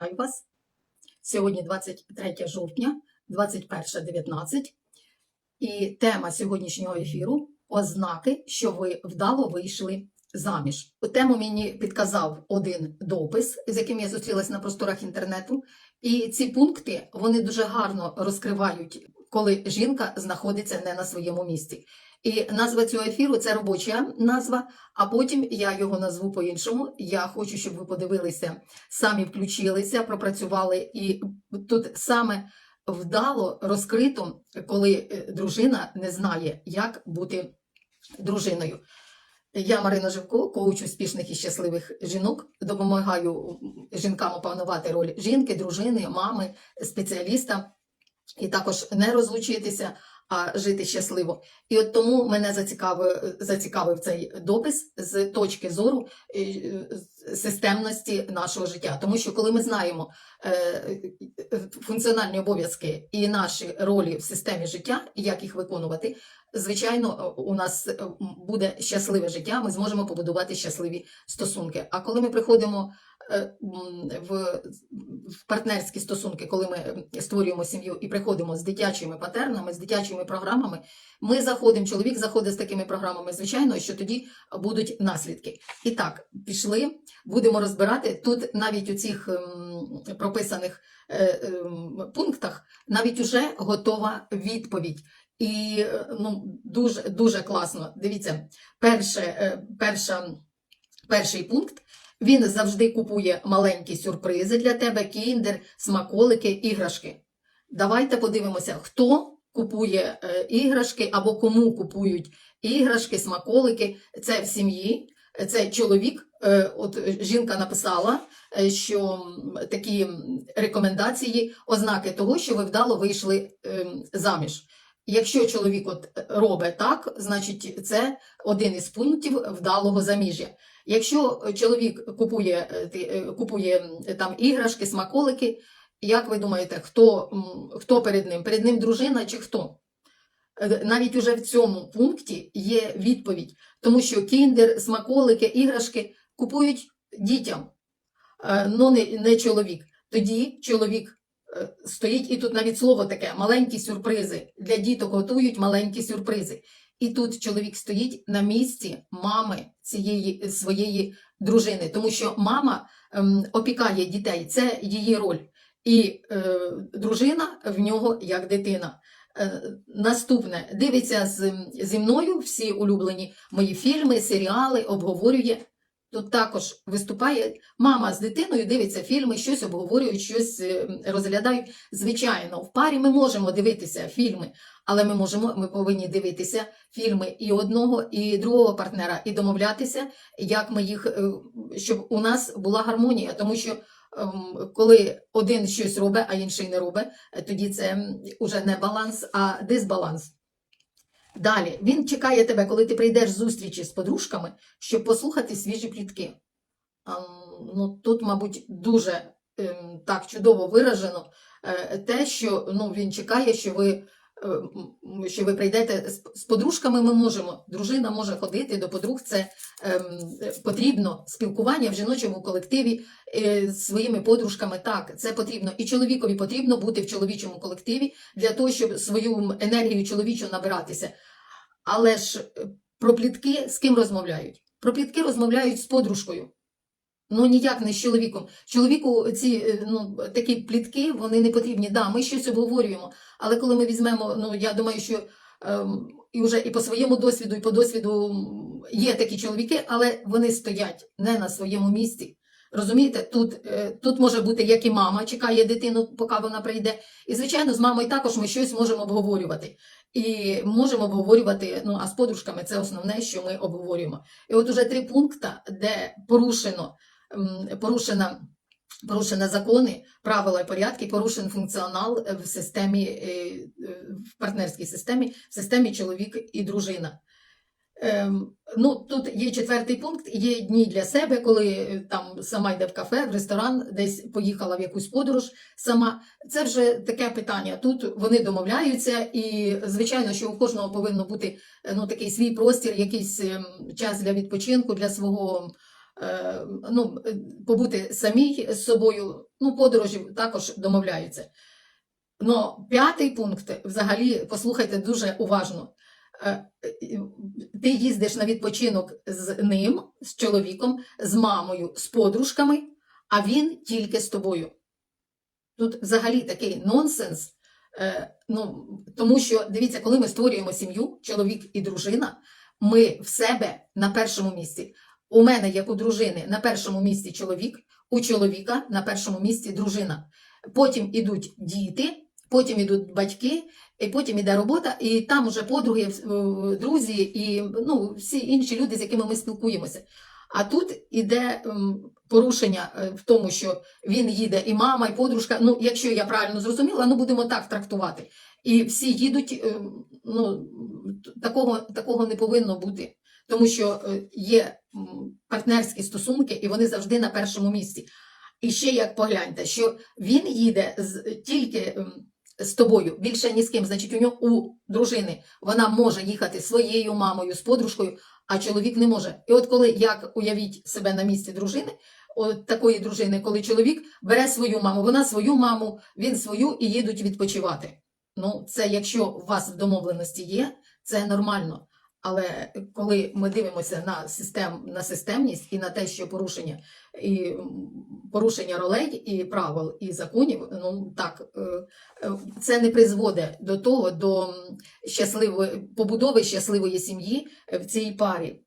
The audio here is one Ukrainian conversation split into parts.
Вас. Сьогодні 23 жовтня, 21.19. І тема сьогоднішнього ефіру ознаки, що ви вдало вийшли заміж. Тему мені підказав один допис, з яким я зустрілася на просторах інтернету. І ці пункти вони дуже гарно розкривають, коли жінка знаходиться не на своєму місці. І назва цього ефіру це робоча назва, а потім я його назву по-іншому. Я хочу, щоб ви подивилися, самі включилися, пропрацювали. І тут саме вдало розкрито, коли е, дружина не знає, як бути дружиною. Я Марина Живко, коуч успішних і щасливих жінок, допомагаю жінкам опанувати роль жінки, дружини, мами, спеціаліста і також не розлучитися, а жити щасливо. І от тому мене зацікавив, зацікавив цей допис з точки зору е, системності нашого життя. Тому що коли ми знаємо е, функціональні обов'язки і наші ролі в системі життя, як їх виконувати, звичайно, у нас е, буде щасливе життя, ми зможемо побудувати щасливі стосунки. А коли ми приходимо е, в, партнерські стосунки, коли ми створюємо сім'ю і приходимо з дитячими патернами, з дитячими програмами, ми заходимо, чоловік заходить з такими програмами, звичайно, що тоді будуть наслідки. І так, пішли, будемо розбирати тут навіть у цих ем, прописаних е, ем, пунктах навіть уже готова відповідь. І е, ну, дуже, дуже класно. Дивіться, перше, е, перша, перший пункт. Він завжди купує маленькі сюрпризи для тебе, кіндер, смаколики, іграшки. Давайте подивимося, хто купує е, іграшки або кому купують іграшки, смаколики. Це в сім'ї, це чоловік. От жінка написала, що такі рекомендації, ознаки того, що ви вдало вийшли ем, заміж. Якщо чоловік от робить так, значить це один із пунктів вдалого заміжжя. Якщо чоловік купує, е, е, купує там іграшки, смаколики, як ви думаєте, хто, хто перед ним? Перед ним дружина чи хто? Е, Навіть уже в цьому пункті є відповідь, тому що кіндер, смаколики, іграшки купують дітям, е, ну не, чоловік. Тоді чоловік е, стоїть, і тут навіть слово таке: маленькі сюрпризи. Для діток готують маленькі сюрпризи. І тут чоловік стоїть на місці мами цієї своєї дружини, тому що мама ем, опікає дітей, це її роль. І е, дружина в нього як дитина. Е, наступне дивиться з, зі мною всі улюблені мої фільми, серіали, обговорює. Тут також виступає мама з дитиною, дивиться фільми, щось обговорюють, щось е, розглядають. Звичайно, в парі ми можемо дивитися фільми, але ми можемо, ми повинні дивитися фільми і одного, і другого партнера, і домовлятися, як ми їх, е, щоб у нас була гармонія, тому що. ем, Коли один щось робить, а інший не робить, е, тоді це вже не баланс, а дисбаланс. Далі він чекає тебе, коли ти прийдеш з зустрічі з подружками, щоб послухати свіжі плітки. Ну, тут, мабуть, дуже ем, так чудово виражено е, те, що ну, він чекає, що ви, що ви прийдете з, подружками. Ми можемо. Дружина може ходити до подруг. Це ем, е, потрібно спілкування в жіночому колективі е, з своїми подружками. Так, це потрібно. І чоловікові потрібно бути в чоловічому колективі для того, щоб свою енергію чоловічу набиратися. Але ж е, про плітки з ким розмовляють? Про плітки розмовляють з подружкою. Ну, ніяк не з чоловіком. Чоловіку ці е, ну, такі плітки вони не потрібні. Да, ми щось обговорюємо. Але коли ми візьмемо, ну я думаю, що ем, і вже і по своєму досвіду, і по досвіду є такі чоловіки, але вони стоять не на своєму місці. Розумієте, тут, е, тут може бути як і мама чекає дитину, поки вона прийде. І, звичайно, з мамою також ми щось можемо обговорювати. І можемо обговорювати, ну а з подружками це основне, що ми обговорюємо. І от уже три пункти, де порушено, порушена, порушені закони, правила і порядки, порушений функціонал в системі, е, е, в партнерській системі, в системі чоловік і дружина. Ем, ну, тут є четвертий пункт, є дні для себе, коли е, там сама йде в кафе, в ресторан, десь поїхала в якусь подорож сама. Це вже таке питання. Тут вони домовляються, і звичайно, що у кожного повинно бути е, ну, такий свій простір, якийсь ем, час для відпочинку, для свого е, ну, е, побути самій з собою. Ну, подорожі також домовляються. Но п'ятий пункт, взагалі, послухайте дуже уважно. Е, е, Ти їздиш на відпочинок з ним, з чоловіком, з мамою, з подружками, а він тільки з тобою. Тут взагалі такий нонсенс. Е, ну, тому що, дивіться, коли ми створюємо сім'ю, чоловік і дружина, ми в себе на першому місці. У мене, як у дружини, на першому місці чоловік, у чоловіка на першому місці дружина. Потім ідуть діти, потім ідуть батьки, і потім іде робота, і там уже подруги, е, друзі і ну, всі інші люди, з якими ми спілкуємося. А тут іде порушення е, в тому, що він їде і мама, і подружка. Ну, якщо я правильно зрозуміла, ну будемо так трактувати. І всі їдуть. е, Ну такого, такого не повинно бути, тому що е, є партнерські стосунки, і вони завжди на першому місці. І ще як погляньте, що він їде з тільки з тобою, більше ні з ким. Значить, у нього у дружини вона може їхати своєю мамою, з подружкою, а чоловік не може. І от коли як уявіть себе на місці дружини, от такої дружини, коли чоловік бере свою маму, вона свою маму, він свою і їдуть відпочивати. Ну, це якщо у вас в домовленості є, це нормально. Але коли ми дивимося на систем, на системність і на те, що порушення і порушення ролей і правил і законів, ну так е, е, це не призводить до того, до щасливої побудови щасливої сім'ї в цій парі.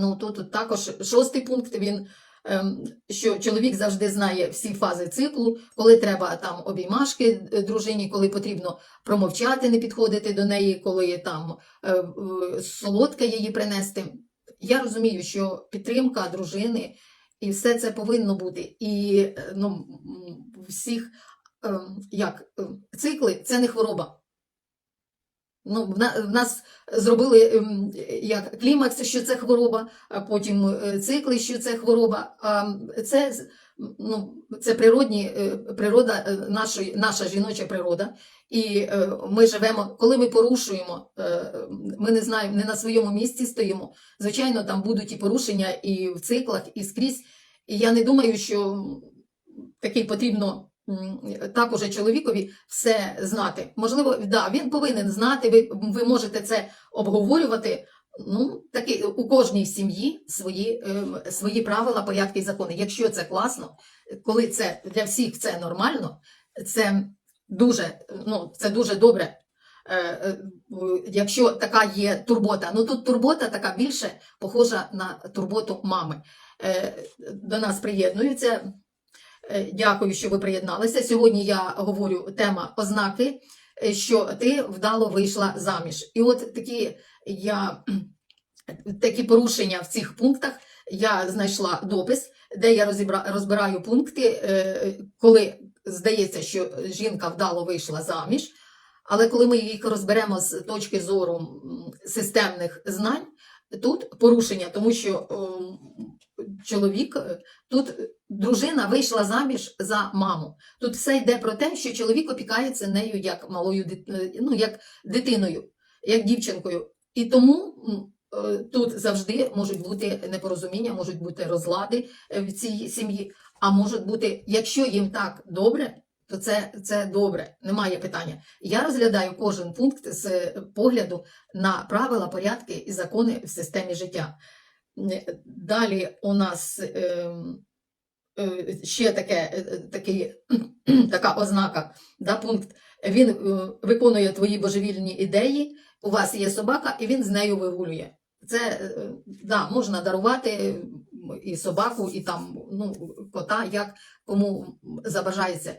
Ну тут також шостий пункт він. Ем, Що чоловік завжди знає всі фази циклу, коли треба там обіймашки е, дружині, коли потрібно промовчати, не підходити до неї, коли там е, солодке її принести. Я розумію, що підтримка дружини і все це повинно бути. І е, ну, всіх е, як, е, цикли це не хвороба. Ну, в нас зробили ем, як клімакс, що це хвороба, а потім е, цикли, що це хвороба. А це, ну, це природні, е, природа, е, нашої, наша жіноча природа. І ми живемо, коли ми порушуємо, ми не знаємо, не на своєму місці стоїмо. Звичайно, там будуть і порушення і в циклах, і скрізь. І я не думаю, що такий потрібно м, так уже чоловікові все знати. Можливо, да, він повинен знати, ви, ви можете це обговорювати. Ну, такі, у кожній сім'ї свої, ем, свої правила, порядки і закони. Якщо це класно, коли це для всіх це нормально, це дуже, ну, це дуже добре. Е, е, Якщо така є турбота, ну тут турбота така більше похожа на турботу мами. Е, До нас приєднуються. Е, Дякую, що ви приєдналися. Сьогодні я говорю тема ознаки, е, що ти вдало вийшла заміж. І от такі я такі порушення в цих пунктах. Я знайшла допис, де я розбираю пункти, е, коли здається, що жінка вдало вийшла заміж. Але коли ми їх розберемо з точки зору системних знань, тут порушення, тому що ем, чоловік е, тут дружина вийшла заміж за маму. Тут все йде про те, що чоловік опікається нею як малою е, ну, як дитиною, як дівчинкою. І тому е, тут завжди можуть бути непорозуміння, можуть бути розлади е, в цій сім'ї. А можуть бути, якщо їм так добре, то це, це добре, немає питання. Я розглядаю кожен пункт з е, погляду на правила, порядки і закони в системі життя. Е, Далі у нас ем, е, ще таке, такий, така ознака, да, пункт. Він виконує твої божевільні ідеї, у вас є собака, і він з нею вигулює. Це да, можна дарувати і собаку, і там ну, кота, як кому забажається.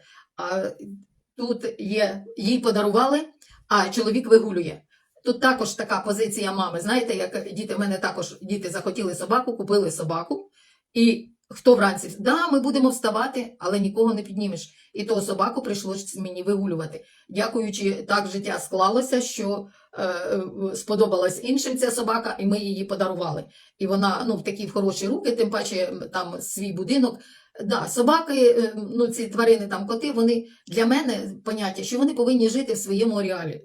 Тут є, їй подарували, а чоловік вигулює. Тут також така позиція мами. Знаєте, як діти в мене також діти захотіли собаку, купили собаку, і хто вранці? Да, ми будемо вставати, але нікого не піднімеш. І того собаку прийшлось мені вигулювати. Дякуючи, так життя склалося, що е, сподобалась іншим ця собака, і ми її подарували. І вона ну, в такі хороші руки, тим паче там свій будинок. Да, собаки, е, ну ці тварини, там коти, вони для мене поняття, що вони повинні жити в своєму ареалі.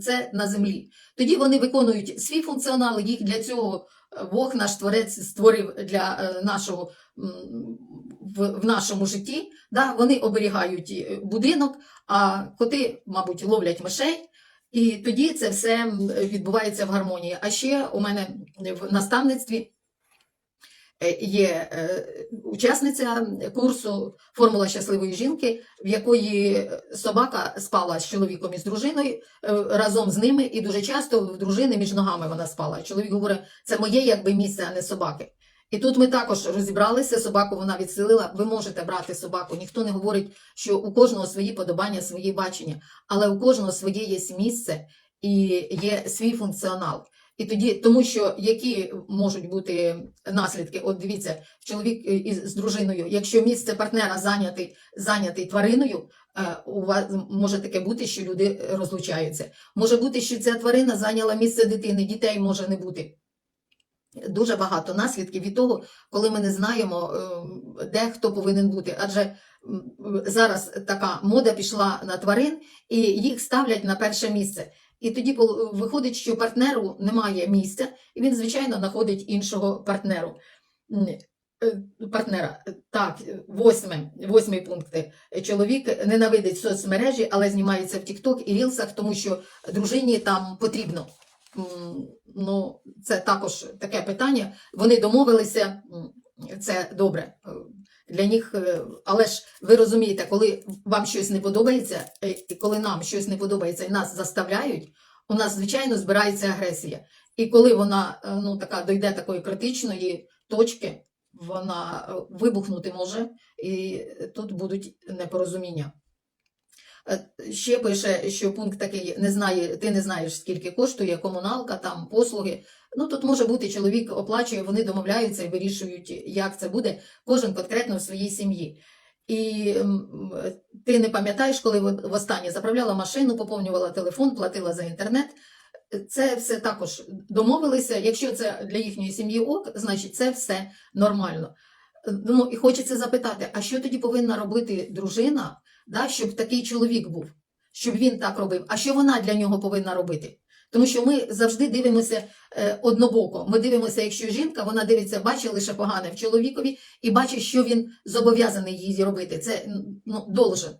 Це на землі. Тоді вони виконують свій функціонал, їх для цього Бог наш творець створив для е, нашого в, в нашому житті. Да, вони оберігають е, будинок, а коти, мабуть, ловлять мишей. І тоді це все відбувається в гармонії. А ще у мене в наставництві е, є е, учасниця курсу Формула щасливої жінки, в якої собака спала з чоловіком і з дружиною е, разом з ними, і дуже часто в дружини між ногами вона спала. Чоловік говорить, це моє якби місце, а не собаки. І тут ми також розібралися, собаку вона відселила. Ви можете брати собаку. Ніхто не говорить, що у кожного свої подобання, свої бачення, але у кожного своє є місце і є свій функціонал. І тоді, тому що які можуть бути наслідки? От дивіться, чоловік е, із з дружиною, якщо місце партнера зайнятий, зайнятий твариною, е, у вас може таке бути, що люди розлучаються. Може бути, що ця тварина зайняла місце дитини, дітей може не бути. Дуже багато наслідків від того, коли ми не знаємо, е, де хто повинен бути. Адже зараз така мода пішла на тварин, і їх ставлять на перше місце. І тоді виходить, що партнеру немає місця, і він, звичайно, знаходить іншого партнеру. Е, Партнера. Так, восьме, восьмий пункт. Чоловік ненавидить соцмережі, але знімається в TikTok і Рілсах, тому що дружині там потрібно. Ну, це також таке питання. Вони домовилися, це добре для них. е, Але ж ви розумієте, коли вам щось не подобається, е, і коли нам щось не подобається і нас заставляють, у нас, звичайно, збирається агресія. І коли вона е, ну, така дойде такої критичної точки, вона вибухнути може, і тут будуть непорозуміння. Ще пише, що пункт такий не знає, ти не знаєш, скільки коштує комуналка, там послуги. Ну тут може бути чоловік оплачує, вони домовляються і вирішують, як це буде, кожен конкретно в своїй сім'ї. І ти не пам'ятаєш, коли востаннє заправляла машину, поповнювала телефон, платила за інтернет. Це все також домовилися. Якщо це для їхньої сім'ї ок, значить це все нормально. Ну і хочеться запитати: а що тоді повинна робити дружина, да, щоб такий чоловік був, щоб він так робив? А що вона для нього повинна робити? Тому що ми завжди дивимося е, однобоко. Ми дивимося, якщо жінка, вона дивиться, бачить лише погане в чоловікові і бачить, що він зобов'язаний їй робити. Це ну, должен.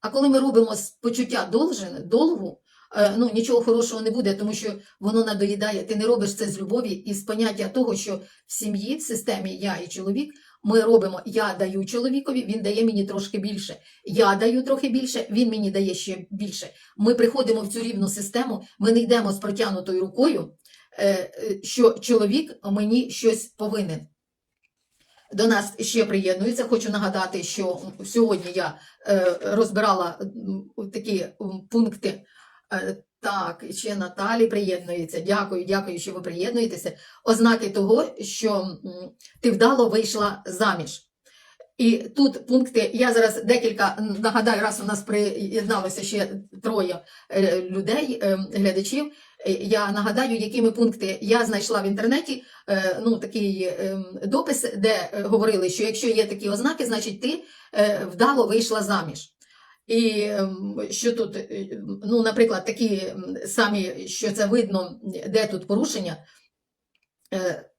А коли ми робимо з почуття должен, долгу, е, ну нічого хорошого не буде, тому що воно надоїдає. Ти не робиш це з любові і з поняття того, що в сім'ї, в системі я і чоловік, ми робимо я даю чоловікові, він дає мені трошки більше. Я даю трохи більше, він мені дає ще більше. Ми приходимо в цю рівну систему, ми не йдемо з протягнутою рукою, е, е, що чоловік мені щось повинен. До нас ще приєднується. Хочу нагадати, що сьогодні я е, розбирала такі пункти. Так, ще Наталі приєднується. Дякую, дякую, що ви приєднуєтеся. Ознаки того, що ти вдало вийшла заміж. І тут пункти, я зараз декілька нагадаю, раз у нас приєдналося ще троє е, людей, е, глядачів. Е, Я нагадаю, якими пункти я знайшла в інтернеті. Ну, такий допис, де говорили, що якщо є такі ознаки, значить ти вдало вийшла заміж. І ем, що тут, е, ну, наприклад, такі самі, що це видно, де тут порушення. Е,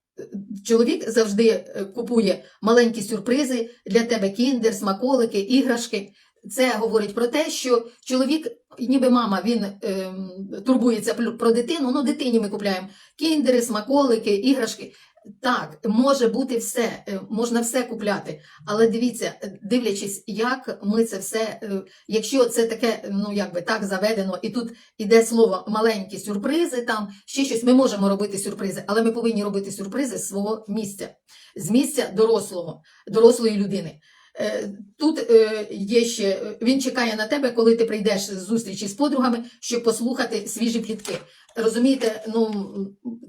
Чоловік завжди е, купує маленькі сюрпризи для тебе, кіндер, смаколики, іграшки. Це говорить про те, що чоловік, ніби мама, він ем, турбується про дитину. Ну, дитині ми купляємо кіндери, смаколики, іграшки. Так, може бути все, е, можна все купляти. Але дивіться, е, дивлячись, як ми це все, е, якщо це таке, ну якби так заведено, і тут іде слово маленькі сюрпризи, там ще щось, ми можемо робити сюрпризи, але ми повинні робити сюрпризи з свого місця, з місця дорослого, дорослої людини. Тут є ще він чекає на тебе, коли ти прийдеш з зустрічі з подругами, щоб послухати свіжі плітки. Розумієте, ну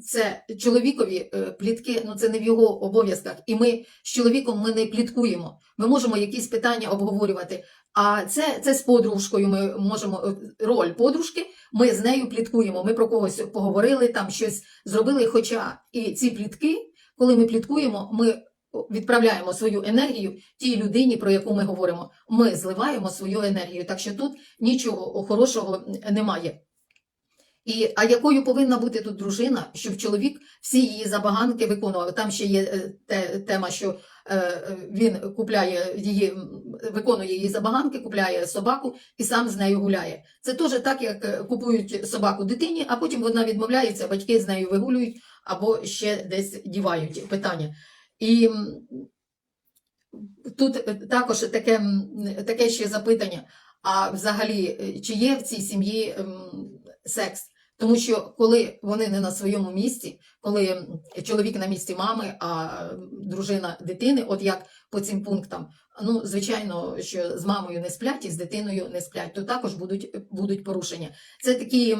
це чоловікові е, плітки, ну це не в його обов'язках. І ми з чоловіком ми не пліткуємо. Ми можемо якісь питання обговорювати. А це, це з подружкою. Ми можемо е, роль подружки. Ми з нею пліткуємо. Ми про когось поговорили, там щось зробили. Хоча і ці плітки, коли ми пліткуємо, ми відправляємо свою енергію тій людині, про яку ми говоримо. Ми зливаємо свою енергію. Так що тут нічого хорошого немає. І, а якою повинна бути тут дружина, щоб чоловік всі її забаганки виконував? Там ще є е, те, тема, що е, він купляє її, виконує її забаганки, купляє собаку і сам з нею гуляє. Це теж так, як е, купують собаку дитині, а потім вона відмовляється, батьки з нею вигулюють або ще десь дівають питання. І тут е, також таке, таке ще запитання: а взагалі, чи є в цій сім'ї секс? Тому що коли вони не на своєму місці, коли чоловік на місці мами, а дружина дитини, от як по цим пунктам, ну звичайно, що з мамою не сплять і з дитиною не сплять, то також будуть, будуть порушення. Це такі,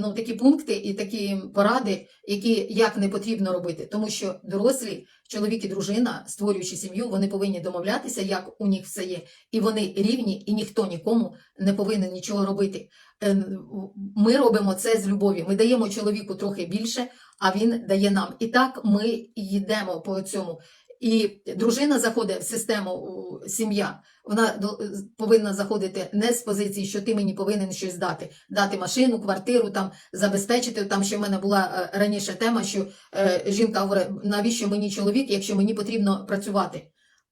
ну, такі пункти і такі поради, які як не потрібно робити, тому що дорослі, чоловік і дружина, створюючи сім'ю, вони повинні домовлятися, як у них все є, і вони рівні, і ніхто нікому не повинен нічого робити. Е, Ми робимо це з любові. Ми даємо чоловіку трохи більше, а він дає нам. І так ми йдемо по цьому. І дружина заходить в систему сім'я. Вона до- повинна заходити не з позиції, що ти мені повинен щось дати, дати машину, квартиру, там забезпечити. Там ще в мене була е, раніше тема, що е, жінка говорить, навіщо мені чоловік, якщо мені потрібно працювати.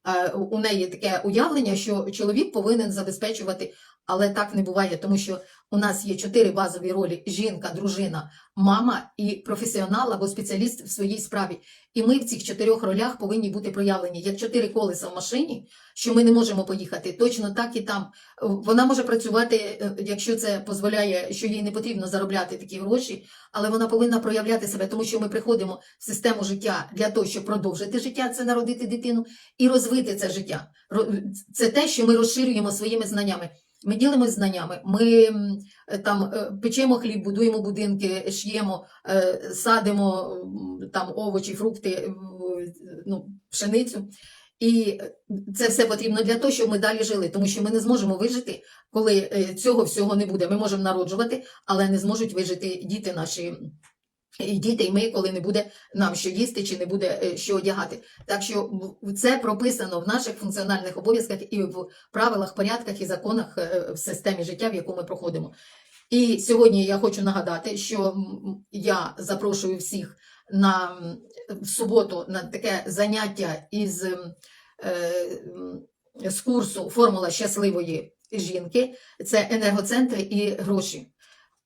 Е, у неї таке уявлення, що чоловік повинен забезпечувати, але так не буває, тому що у нас є чотири базові ролі: жінка, дружина, мама і професіонал або спеціаліст в своїй справі. І ми в цих чотирьох ролях повинні бути проявлені як чотири колеса в машині, що ми не можемо поїхати. Точно так і там. Вона може працювати, е, якщо це дозволяє, що їй не потрібно заробляти такі гроші, але вона повинна проявляти себе, тому що ми приходимо в систему життя для того, щоб продовжити життя, це народити дитину і розвити це життя. Це те, що ми розширюємо своїми знаннями. Ми ділимося знаннями, ми е, там е, печемо хліб, будуємо будинки, ш'ємо, е, садимо там овочі, фрукти, ну, пшеницю. І це все потрібно для того, щоб ми далі жили, тому що ми не зможемо вижити, коли цього всього не буде. Ми можемо народжувати, але не зможуть вижити діти наші. І діти, і ми, коли не буде нам що їсти, чи не буде е, що одягати. Так що це прописано в наших функціональних обов'язках і в правилах, порядках і законах е, в системі життя, в яку ми проходимо. І сьогодні я хочу нагадати, що я запрошую всіх на в суботу на таке заняття із е, з курсу Формула щасливої жінки. Це енергоцентри і гроші.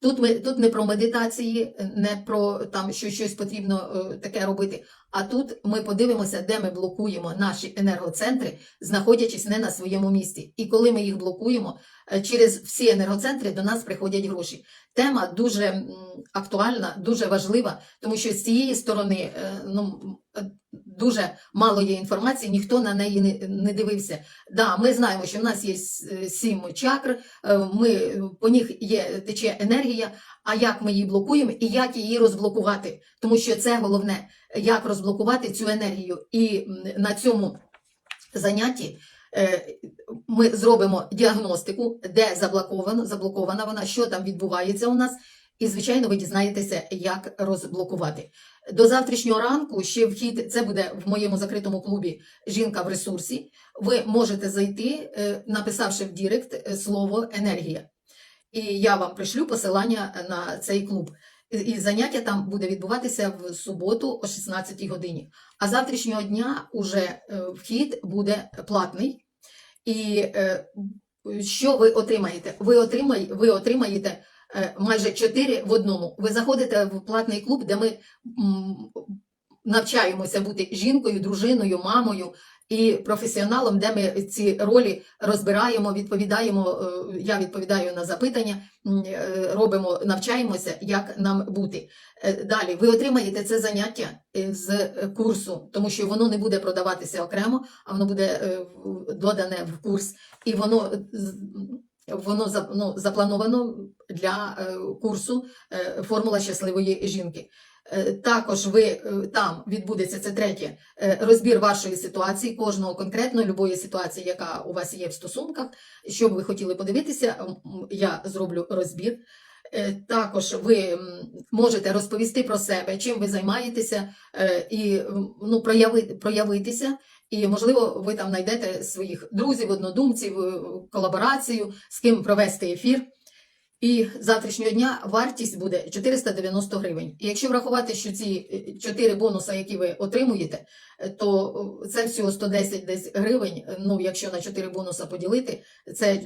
Тут ми тут не про медитації, не про там, що щось потрібно е, таке робити. А тут ми подивимося, де ми блокуємо наші енергоцентри, знаходячись не на своєму місці. І коли ми їх блокуємо, е, через всі енергоцентри до нас приходять гроші. Тема дуже актуальна, дуже важлива, тому що з цієї сторони е, ну, е, дуже мало є інформації, ніхто на неї не, дивився. Да, ми знаємо, що в нас є сім чакр, ми, по них є, тече енергія, а як ми її блокуємо і як її розблокувати. Тому що це головне, як розблокувати цю енергію. І на цьому занятті е, ми зробимо діагностику, де заблоковано, заблокована вона, що там відбувається у нас. І, звичайно, ви дізнаєтеся, як розблокувати. До завтрашнього ранку ще вхід, це буде в моєму закритому клубі Жінка в ресурсі. Ви можете зайти, е, написавши в Дірект е, слово енергія. І я вам пришлю посилання на цей клуб. І- заняття там буде відбуватися в суботу о 16 годині. А завтрашнього дня уже е, вхід буде платний. І е, що ви отримаєте? Ви, отримай, ви отримаєте е, майже 4 в одному. Ви заходите в платний клуб, де ми навчаємося бути жінкою, дружиною, мамою і професіоналом, де ми ці ролі розбираємо, відповідаємо. е, Я відповідаю на запитання, е, робимо, навчаємося, як нам бути. Е, Далі ви отримаєте це заняття з курсу, тому що воно не буде продаватися окремо, а воно буде додане в курс, і воно воно ну, заплановано для курсу Формула щасливої жінки. Е, Також ви е, там відбудеться це третє е, розбір вашої ситуації, кожного конкретно, любої ситуації, яка у вас є в стосунках. Що б ви хотіли подивитися, я зроблю розбір. Також ви можете розповісти про себе, чим ви займаєтеся, і ну, прояви- проявитися. І, можливо, ви там знайдете своїх друзів, однодумців, колаборацію, з ким провести ефір. І завтрашнього дня вартість буде 490 гривень. І якщо врахувати, що ці 4 бонуси, які ви отримуєте, е, то е, це всього 110 десь гривень. Ну, якщо на 4 бонуса поділити, це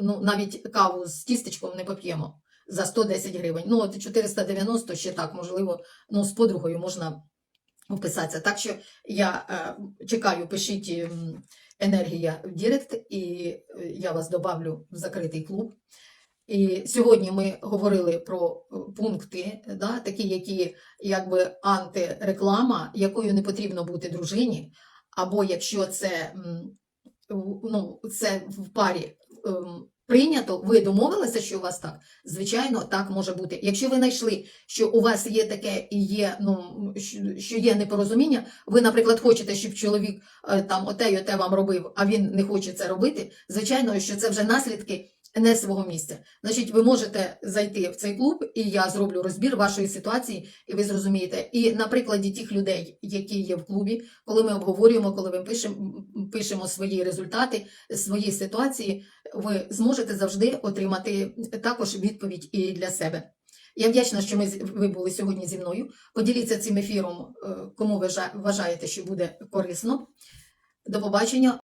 ну, навіть каву з тістечком не поп'ємо за 110 гривень. Ну, от 490 ще так, можливо, ну, з подругою можна вписатися. Так що я е, чекаю, пишіть енергія в Дірект, і е, я вас добавлю в закритий клуб. І сьогодні ми говорили про е, пункти, да, такі, які якби антиреклама, якою не потрібно бути дружині, або якщо це, ну, це в парі ем, прийнято, ви домовилися, що у вас так, звичайно, так може бути. Якщо ви знайшли, що у вас є таке і є, ну, що- що є непорозуміння, ви, наприклад, хочете, щоб чоловік е, там оте й оте вам робив, а він не хоче це робити, звичайно, що це вже наслідки не свого місця. Значить, ви можете зайти в цей клуб, і я зроблю розбір вашої ситуації, і ви зрозумієте. І на прикладі тих людей, які є в клубі, коли ми обговорюємо, коли ми пишемо, пишемо свої результати, свої ситуації, ви зможете завжди отримати також відповідь і для себе. Я вдячна, що ми ви були сьогодні зі мною. Поділіться цим ефіром, е, кому ви вважаєте, що буде корисно. До побачення.